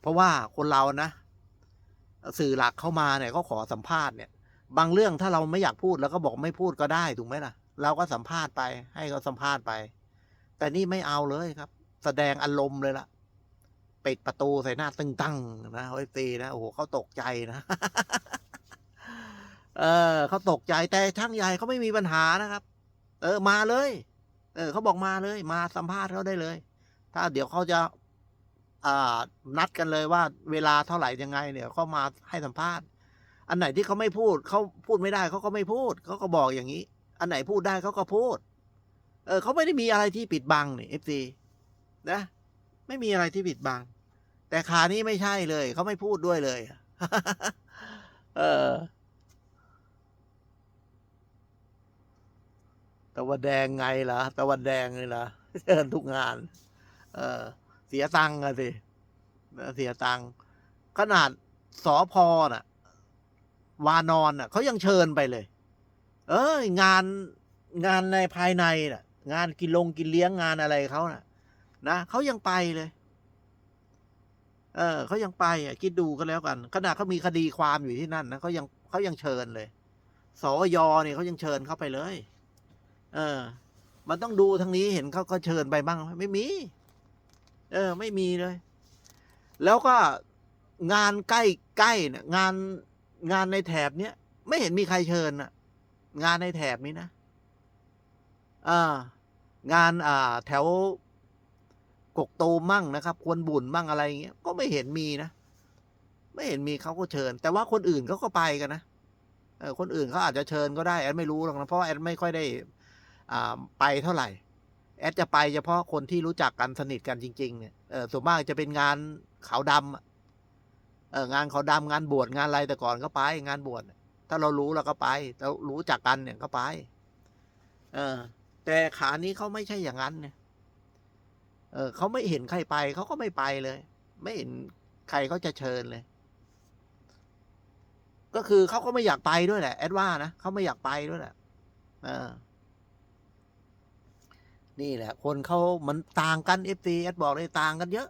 เพราะว่าคนเรานะสื่อหลักเข้ามาเนี่ยก็ขอสัมภาษณ์เนี่ย บางเรื่องถ้าเราไม่อยากพูดเราก็บอกไม่พูดก็ได้ถูกไหมล่ะ เราก็สัมภาษณ์ไป ให้เขาสัมภาษณ์ไป แต่นี่ไม่เอาเลยครับ แสดงอารมณ์เลยล่ะปิดประตูใส่หน้าตึงตั้งนะเฮ้ยตีนะโอ้โหเขาตกใจนะเออเขาตกใจแต่ช่างใหญ่เขาไม่มีปัญหานะครับ เออมาเลย เออเขาบอกมาเลย มาสัมภาษณ์เขาได้เลย ถ้าเดี๋ยวเขาจะ นัดกันเลยว่าเวลาเท่าไหร่ยังไงเนี่ยเขามาให้สัมภาษณ์ อันไหนที่เขาไม่พูดเขาพูดไม่ได้เขาก็ไม่พูดเขาก็บอกอย่างนี้ อันไหนพูดได้เขาก็พูด เออเขาไม่ได้มีอะไรที่ปิดบังนี่เอฟซีนะไม่มีอะไรที่ปิดบัง แต่ขานี้ไม่ใช่เลยเขาไม่พูดด้วยเลย เออตะวันแดงไงล่ะตะวันแดงเลยล่ะเชิญทุกงาน เออ เสียตังค์อะสิเสียตังค์ขนาดสอพอน่ะ วานอนน่ะเขายังเชิญไปเลย เอ้ยงานงานในภายในน่ะ งานกินลงกินเลี้ยงงานอะไรเขาน่ะ นะเขายังไปเลย เออเขายังไปอะคิดดูก็แล้วกัน ขนาดเขามีคดีความอยู่ที่นั่นนะเขายังเขายังเชิญเลยสอยเนี่ยเขายังเชิญเข้าไปเลย เออ มันต้องดูทางนี้เห็นเขาก็เชิญไปบ้าง ไม่มี เออ ไม่มีเลย แล้วก็งานใกล้ใกล้นี่ยงานงานในแถบเนี้ยไม่เห็นมีใครเชิญนะงานในแถบนี้นะอ่างานอ่า แถวกกโตมั่งนะครับ ควนบุญมั่งอะไรอย่างเงี้ยก็ไม่เห็นมีนะไม่เห็นมีเขาก็เชิญ แต่ว่าคนอื่นเขาก็ไปกันนะเออคนอื่นเขาอาจจะเชิญก็ได้แอดไม่รู้หรอกนะเพราะว่าแอดไม่ค่อยได้อ่าไปเท่าไหร่ แอดจะไปเฉพาะคนที่รู้จักกันสนิทกันจริง ๆ เนี่ย เออส่วนมากจะเป็นงานขาวดำเอองานขาวดำงานบวชงานอะไรแต่ก่อนก็ไป งานบวชถ้าเรารู้เราก็ไปเรารู้จักกันเนี่ยก็ไป เออ แต่ขานี้เขาไม่ใช่อย่างนั้นเนี่ย เออเขาไม่เห็นใครไปเขาก็ไม่ไปเลย ไม่เห็นใครเขาจะเชิญเลย ก็คือเขาก็ไม่อยากไปด้วยแหละ แอดว่านะเขาไม่อยากไปด้วยแหละ เออ นี่แหละ คนเขามันต่างกันเอฟซีแอดบอกเลยต่างกันเยอะ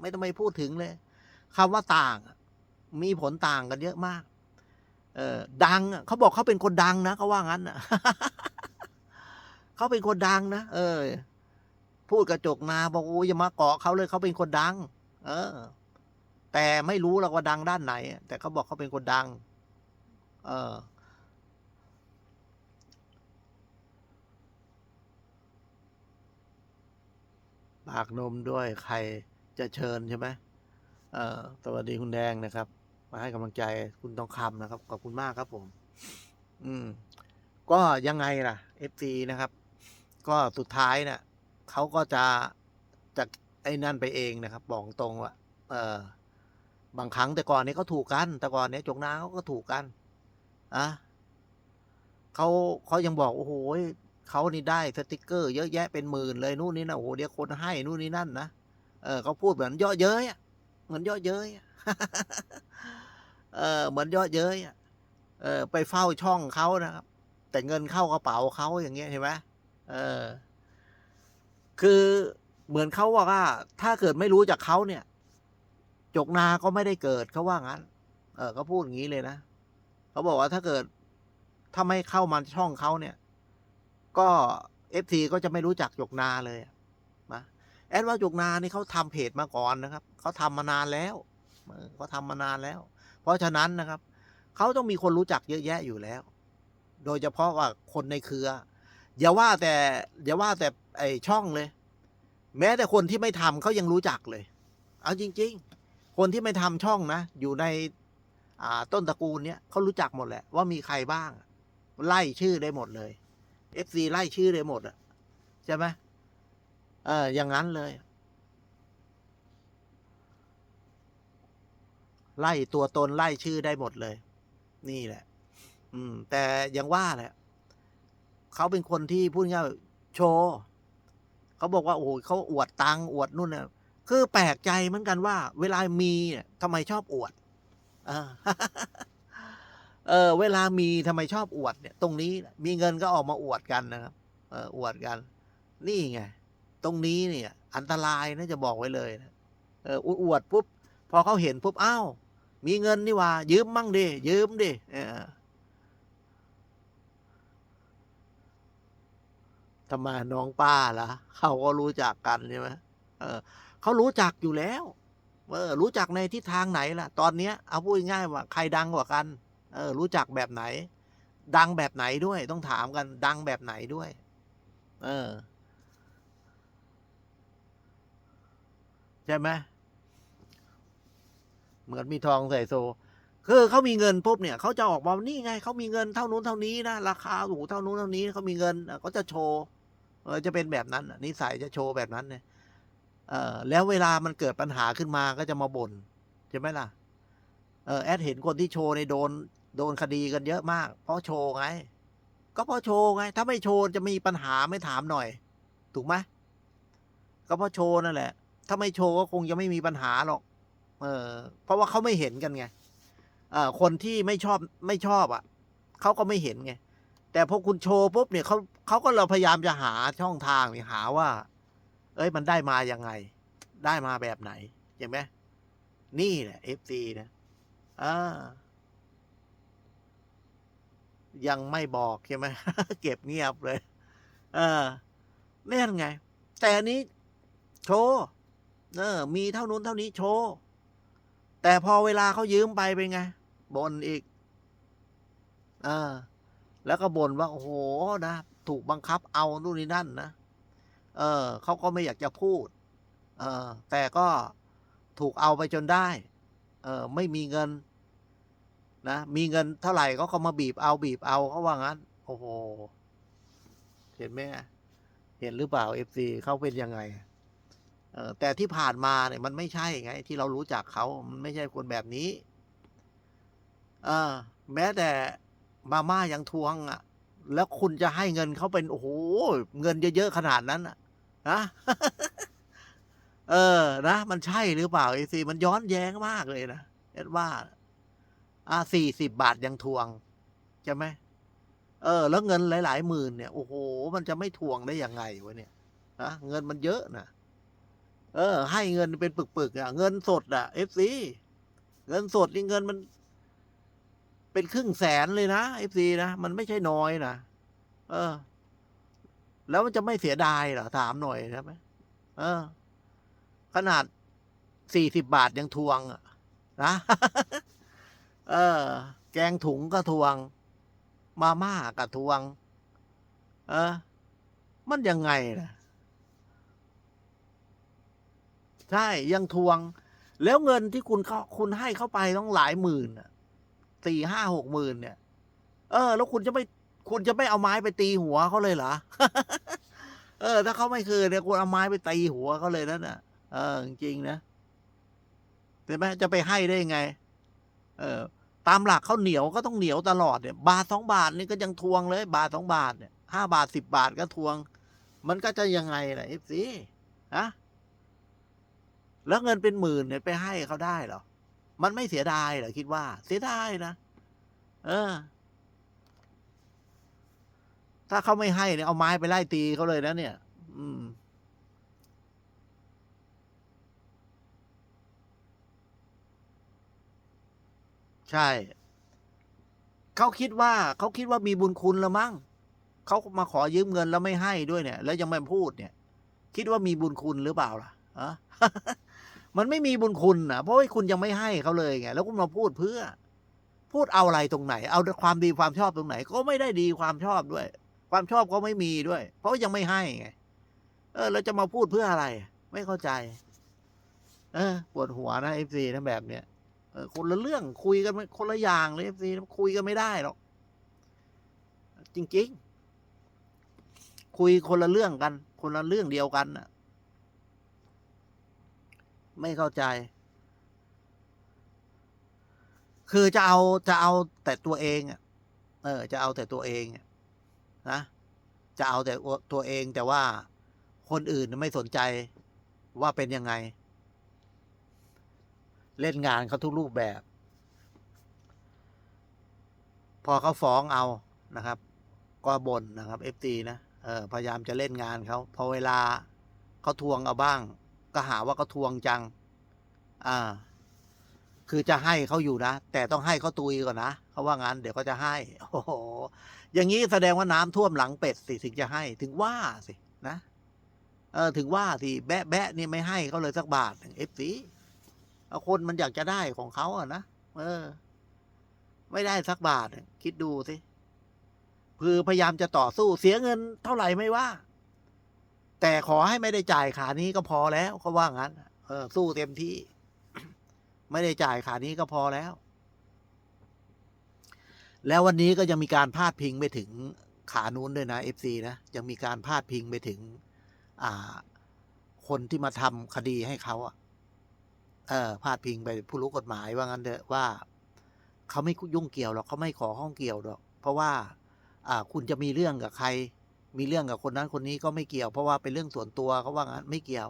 ไม่ต้องไปพูดถึงเลยคำว่าต่าง มีผลต่างกันเยอะมาก เออดังเขาบอกเขาเป็นคนดังนะเขาว่างั้นอะเขาเป็นคนดังนะเออ พูดกระจกนาบอกโอ้ยอย่ามาเกาะเขาเลยเขาเป็นคนดัง เออ แต่ไม่รู้หรอกว่าดังด้านไหน แต่เขาบอกเขาเป็นคนดัง เออ ปากนมด้วยใครจะเชิญใช่ไหมเอ่อสวัสดีคุณแดงนะครับ มาให้กำลังใจคุณทองคำนะครับ ขอบคุณมากครับผม อืม ก็ยังไงล่ะ FC นะครับ ก็สุดท้ายเนี่ยเขาก็จะจะไอ้นั่นไปเองนะครับ บอกตรงว่าเออบางครั้งแต่ก่อนนี้เขาถูกกัน แต่ก่อนนี้จงนาเขาก็ถูกกันอะเขาเขายังบอก โอ้โห เขานี่ได้สติกเกอร์เยอะแยะเป็นหมื่นเลยนู่นนี่นะโอ้โหเดี๋ยวคนให้นู่นนี่นั่นนะเออเขาพูดเหมือนเยอะเย้ยอะเหมือนเยอะเย้ยอะเออเหมือนเยอะเย้ยอะเออ ไปเฝ้าช่องเขานะครับ แต่เงินเข้ากระเป๋าเขาอย่างเงี้ยเห็นไหมเออ คือเหมือนเขาว่า ถ้าเกิดไม่รู้จากเขาเนี่ย จกนาก็ไม่ได้เกิดเขาว่างั้น เออเขาพูดอย่างนี้เลยนะเขาบอกว่าถ้าเกิดถ้าไม่เข้ามาช่องเขาเนี่ย ก็เอฟทีก็จะไม่รู้จักจกนาเลยนะแอดว่าจกนานี่เขาทำเพจมาก่อนนะครับเขาทำมานานแล้วเขาทำมานานแล้ว เพราะฉะนั้นนะครับเขาต้องมีคนรู้จักเยอะแยะอยู่แล้ว โดยเฉพาะว่าคนในเครือ อย่าว่าแต่อย่าว่าแต่ไอช่องเลย แม้แต่คนที่ไม่ทำเขายังรู้จักเลย เอาจริง ๆ คนที่ไม่ทำช่องนะ อยู่ในต้นตระกูลเนี้ยเขารู้จักหมดแหละว่ามีใครบ้าง ไล่ชื่อได้หมดเลย FC ไล่ชื่อได้หมดอะใช่ไหมเออ อย่างนั้นเลย ไล่ตัวตนไล่ชื่อได้หมดเลย นี่แหละ อืม แต่ยังว่าแหละเขาเป็นคนที่พูดง่ายโชว์เขาบอกว่า โอ้โหเขาอวดตังอวดนู่นเนี่ยคือแปลกใจเหมือนกันว่า เวลามีเนี่ยทำไมชอบอวดเออ เออเวลามีทำไมชอบอวดเนี่ย ตรงนี้มีเงินก็ออกมาอวดกันนะครับ เอออวดกัน นี่ไง ตรงนี้เนี่ย อันตรายนะจะบอกไว้เลยนะเอออวดปุ๊บพอเขาเห็นปุ๊บอ้าวมีเงินนี่ว่า ยืมมั่งดิยืมดิเออทำไมน้องป้าล่ะเขาก็รู้จักกันใช่ไหมเออเขารู้จักอยู่แล้ว เออ รู้จักในทิศทางไหนล่ะ ตอนเนี้ยเอาพูดง่ายว่าใครดังกว่ากัน เออรู้จักแบบไหน ดังแบบไหนด้วยต้องถามกันดังแบบไหนด้วย เออใช่ไหมเหมือนมีทองใส่โซ คือเขามีเงินปุ๊บเนี่ยเขาจะออกมานี่ไงเขามีเงินเท่านู้นเท่านี้นะราคาโอ้เท่านู้นเท่านี้เขามีเงินเขาจะโชว์เออจะเป็นแบบนั้นน่ะนิสัยจะโชว์แบบนั้นเนี่ยเออแล้วเวลามันเกิดปัญหาขึ้นมาก็จะมาบ่นใช่ไหมล่ะเออแอดเห็นคนที่โชว์ในโดน โดนคดีกันเยอะมาก เพราะโชว์ไง ก็เพราะโชว์ไง ถ้าไม่โชว์จะมีปัญหาไม่ถามหน่อย ถูกไหมก็เพราะโชว์นั่นแหละ ถ้าไม่โชว์ก็คงจะไม่มีปัญหาหรอกเออเพราะว่าเขาไม่เห็นกันไงเอ่อคนที่ไม่ชอบไม่ชอบอะเขาก็ไม่เห็นไง แต่พอคุณโชว์ปุ๊บเนี่ยเขาเขาก็เราพยายามจะหาช่องทางเนี่ยหาว่า เอ้ยมันได้มายังไง ได้มาแบบไหนเห็นไหมนี่แหละเอฟซีนะอ่า ยังไม่บอกใช่ไหมเก็บเงียบเลย เออนี่นไง แต่อันนี้โชว์เออ มีเท่านู้นเท่านี้โชว์แต่พอเวลาเขายืมไปเป็นไงบ่นอีกเออแล้วก็บ่นว่า โอ้โหนะถูกบังคับเอานู่นนี่นั่นนะเออเขาก็ไม่อยากจะพูด เออแต่ก็ถูกเอาไปจนได้ เออไม่มีเงิน นะ มีเงินเท่าไหร่ก็เขามาบีบเอาบีบเอาเขาว่างั้น โอ้โห เห็นไหมเห็นหรือเปล่าเอฟซีเขาเป็นยังไงเออแต่ที่ผ่านมาเนี่ยมันไม่ใช่ไง ที่เรารู้จักเขามันไม่ใช่คนแบบนี้ เออ แม้แต่มาม่ายังทวงอะ แล้วคุณจะให้เงินเขาเป็นโอ้โหเงินเยอะๆขนาดนั้นอะนะเออ นะ มันใช่หรือเปล่าไอซีมันย้อนแย้งมากเลยนะเอ็ดว่า อ่าสี่สิบบาทยังทวงใช่ไหมเออ แล้วเงินหลาย ๆ หมื่นเนี่ยโอ้โห มันจะไม่ทวงได้ยังไงวะเนี่ยนะเงินมันเยอะนะเออ ให้เงินเป็นปึกๆอะ เงินสดอะเอฟซีเงินสดนี่เงินมัน เป็นครึ่งแสนเลยนะเอฟซีนะมันไม่ใช่น้อยนะเออ แล้วมันจะไม่เสียดายเหรอถามหน่อยนะไหมเออ ขนาดสี่สิบบาทยังทวงอะนะ เออ แกงถุงก็ทวง มาม่าก็ทวง เออ มันยังไงล่ะ ใช่ยังทวง แล้วเงินที่คุณเขาคุณให้เข้าไปต้องหลายหมื่นสี่ห้าหกหมื่นเนี่ย เออ แล้วคุณจะไม่คุณจะไม่เอาไม้ไปตีหัวเขาเลยเหรอเออ ถ้าเขาไม่คืนเนี่ยคุณเอาไม้ไปตีหัวเขาเลยนั่นน่ะ เออ จริงๆนะเห็นไหมจะไปให้ได้ยังไง เออ ตามหลักเขาวเหนียวก็ต้องเหนียวตลอดเนี่ย บาทสองบาทนี่ก็ยังทวงเลย บาทสองบาทเนี่ยห้าบาทสิบบาทก็ทวง มันก็จะยังไงล่ะเอฟซีฮะแล้วเงินเป็นหมื่นเนี่ยไปให้เขาได้เหรอ มันไม่เสียดายเหรอคิดว่า เสียดายนะ เออ ถ้าเขาไม่ให้เนี่ยเอาไม้ไปไล่ตีเขาเลยนะเนี่ย อืม ใช่ เขาคิดว่าเขาคิดว่ามีบุญคุณละมั้งเขามาขอยืมเงินแล้วไม่ให้ด้วยเนี่ย แล้วยังไม่พูดเนี่ย คิดว่ามีบุญคุณหรือเปล่าล่ะอะมันไม่มีบุญคุณนะเพราะว่าคุณยังไม่ให้เขาเลยไงแล้วคุณมาพูดเพื่อ พูดเอาอะไรตรงไหน เอาความดีความชอบตรงไหน ก็ไม่ได้ดีความชอบด้วย ความชอบก็ไม่มีด้วย เพราะายังไม่ให้ไงเออแล้วจะมาพูดเพื่ออะไร ไม่เข้าใจ เออปวดหัวนะเอฟซีนะแบบเนี้ย เออคนละเรื่องคุยกันคนละอย่างเลยเอฟซีคุยกันไม่ได้หรอกจริง ๆ คุยคนละเรื่องกัน คนละเรื่องเดียวกันน่ะ ไม่เข้าใจ คือจะเอาจะเอาแต่ตัวเองอะ เออ จะเอาแต่ตัวเองนะจะเอาแต่ตัวเองแต่ว่าคนอื่นไม่สนใจว่าเป็นยังไง เล่นงานเขาทุกรูปแบบ พอเขาฟ้องเอานะครับ ก็บ่นนะครับเอฟตีนะเออพยายามจะเล่นงานเขาพอเวลาเขาทวงเอาบ้าง ก็หาว่าเขาทวงจังอ่าคือจะให้เขาอยู่นะ แต่ต้องให้เขาตุยก่อนนะเขาว่างั้นเดี๋ยวเขาจะให้ โอ้โหอย่างนี้แสดงว่าน้ำท่วมหลังเป็ดสิถึงจะให้ ถึงว่าสินะ เออ ถึงว่าสิแบะแบะนี่ไม่ให้เขาเลยสักบาทเอฟซี คนมันอยากจะได้ของเขาอะนะเออ ไม่ได้สักบาทคิดดูสิคือพยายามจะต่อสู้เสียเงินเท่าไหร่ไม่ว่า แต่ขอให้ไม่ได้จ่ายขานี้ก็พอแล้วเขาว่างั้น เออ สู้เต็มที่ ไม่ได้จ่ายขานี้ก็พอแล้ว แล้ววันนี้ก็ยังมีการพาดพิงไปถึงขานู้นด้วยนะเอฟซีนะยังมีการพาดพิงไปถึง อ่า คนที่มาทำคดีให้เขาอะ เออพาดพิงไปผู้รู้กฎหมายว่างั้นเถอะว่าเขาไม่ยุ่งเกี่ยวหรอกเขาไม่ขอข้องเกี่ยวหรอก เพราะว่าอ่าคุณจะมีเรื่องกับใคร มีเรื่องกับคนนั้นคนนี้ก็ไม่เกี่ยว เพราะว่าเป็นเรื่องส่วนตัวเขาว่างั้นไม่เกี่ยว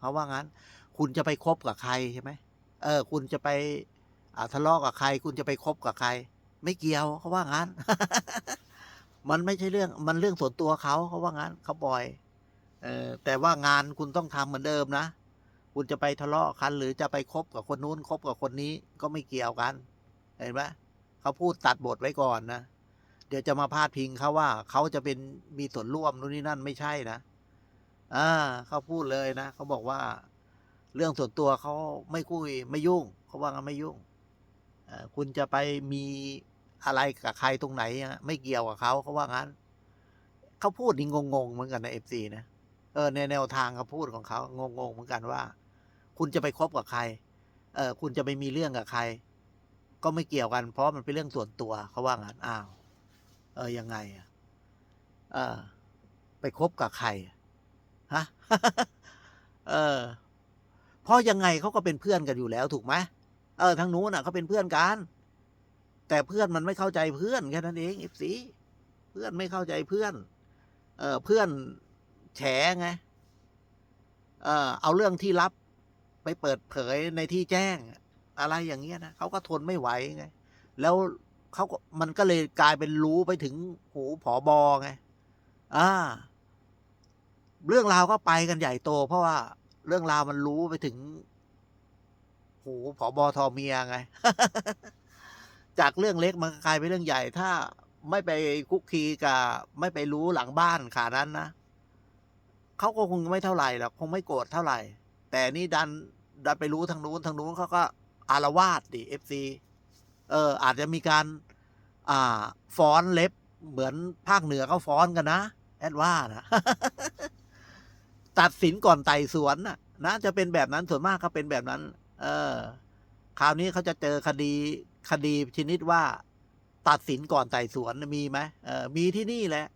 เขาว่างั้น คุณจะไปคบกับใครใช่ไหมเออ คุณจะไปอ่าทะเลาะกับใคร คุณจะไปคบกับใคร ไม่เกี่ยวเขาว่างั้น มันไม่ใช่เรื่องมันเรื่องส่วนตัวเขาเขาว่างั้นเขาปล่อยเออแต่ว่างานคุณต้องทำเหมือนเดิมนะ คุณจะไปทะเลาะกันหรือจะไปคบกับคนนู้นคบกับคนนี้ก็ไม่เกี่ยวกัน เห็นไหมเขาพูดตัดบทไว้ก่อนนะ เดี๋ยวจะมาพาดพิงเขาว่าเขาจะเป็นมีส่วนร่วมนู่นนี่นั่นไม่ใช่นะอ่าเขาพูดเลยนะเขาบอกว่า เรื่องส่วนตัวเขาไม่คุยไม่ยุ่งเขาว่างั้นไม่ยุ่งคุณจะไปมีอะไรกับใครตรงไหนไม่เกี่ยวกับเขาเขาว่างั้นเขาพูดนี่งงๆเหมือนกันนะเอฟซีนะเออในแนวทางเขาพูดของเขางงๆเหมือนกันว่า คุณจะไปคบกับใคร เออคุณจะไปมีเรื่องกับใคร ก็ไม่เกี่ยวกัน เพราะมันเป็นเรื่องส่วนตัวเขาว่างั้นอ้าว เออยังไงอะเออ ไปคบกับใครฮะเออเพราะยังไงเขาก็เป็นเพื่อนกันอยู่แล้วถูกไหมเออทางนู้นอะเขาเป็นเพื่อนกัน แต่เพื่อนมันไม่เข้าใจเพื่อนแค่นั้นเองเอฟซีเพื่อนไม่เข้าใจเพื่อน เออเพื่อนแฉไงเออเอาเรื่องที่ลับ ไปเปิดเผยในที่แจ้ง อะไรอย่างเงี้ยนะเขาก็ทนไม่ไหวไง แล้วเขาก็มันก็เลยกลายเป็นรู้ไปถึงหูผอบอไงอ่าเรื่องราวก็ไปกันใหญ่โต เพราะว่าเรื่องราวมันรู้ไปถึงหูผอบอทอเมียไง จากเรื่องเล็กมันกลายเป็นเรื่องใหญ่ ถ้าไม่ไปคุกคีกับไม่ไปรู้หลังบ้านขานั้นนะเขาก็คงไม่เท่าไหร่หรอกคงไม่โกรธเท่าไหร่ แต่นี่ดัน ดันไปรู้ทางนู้นทางนู้นเขาก็อารวาสดิเอฟซีเออ อาจจะมีการ อ่าฟ้อนเล็บเหมือนภาคเหนือเขาฟ้อนกันนะ แอดว่านะ ตัดสินก่อนไต่สวนนะนะจะเป็นแบบนั้นส่วนมากก็เป็นแบบนั้น เออ คราวนี้เขาจะเจอคดีคดีชนิดว่า ตัดสินก่อนไต่สวนมีไหมเออมีที่นี่แหละ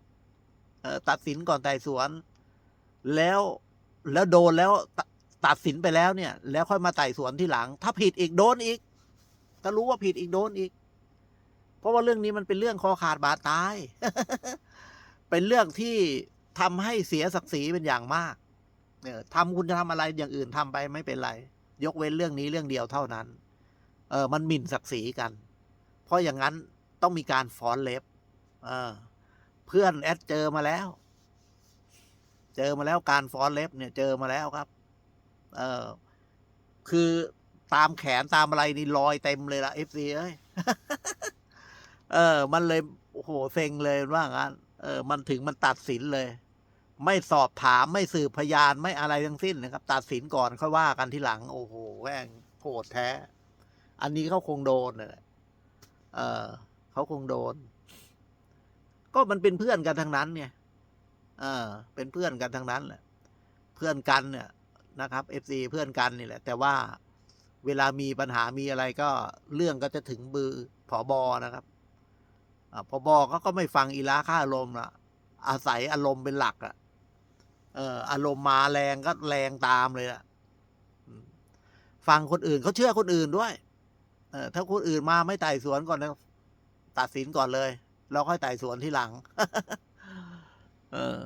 เออตัดสินก่อนไต่สวน แล้วแล้วโดนแล้ว ตัดสินไปแล้วเนี่ย แล้วค่อยมาไต่สวนที่หลัง ถ้าผิดอีกโดนอีก ถ้ารู้ว่าผิดอีกโดนอีก เพราะว่าเรื่องนี้มันเป็นเรื่องคอขาดบาดตาย เป็นเรื่องที่ทำให้เสียศักดิ์ศรีเป็นอย่างมากเนี่ยทำคุณจะทำอะไรอย่างอื่นทำไปไม่เป็นไร ยกเว้นเรื่องนี้เรื่องเดียวเท่านั้น เออมันหมิ่นศักดิ์ศรีกัน เพราะอย่างนั้นต้องมีการฟ้อนเล็บ เออ เพื่อนแอดเจอมาแล้ว เจอมาแล้วการฟ้อนเล็บเนี่ยเจอมาแล้วครับ เออ คือตามแขนตามอะไรนี่รอยเต็มเลยละเอฟซีเอ้ยเออ มันเลยโอ้โหเซ็งเลยว่างั้นเออ มันถึงมันตัดสินเลย ไม่สอบถามไม่สืบพยานไม่อะไรทั้งสิ้นนะครับ ตัดสินก่อนค่อยว่ากันทีหลัง โอ้โหแม่งโหดแท้ อันนี้เขาคงโดนเลยเออเขาคงโดน ก็มันเป็นเพื่อนกันทั้งนั้น เนี่ย เออ เป็นเพื่อนกันทั้งนั้นแหละเพื่อนกันเนี่ย นะครับเอฟซีเพื่อนกันนี่แหละ แต่ว่าเวลามีปัญหามีอะไรก็เรื่องก็จะถึงบือผอบอนะครับอผอบอเขาก็ไม่ฟังอีลาค่าอารมณ์ละอาศัยอารมณ์เป็นหลักอะเอออารมณ์มาแรงก็แรงตามเลยละฟังคนอื่นเขาเชื่อคนอื่นด้วย เออถ้าคนอื่นมาไม่ไต่สวนก่อนนะตัดสินก่อนเลย เราค่อยไต่สวนที่หลัง เออ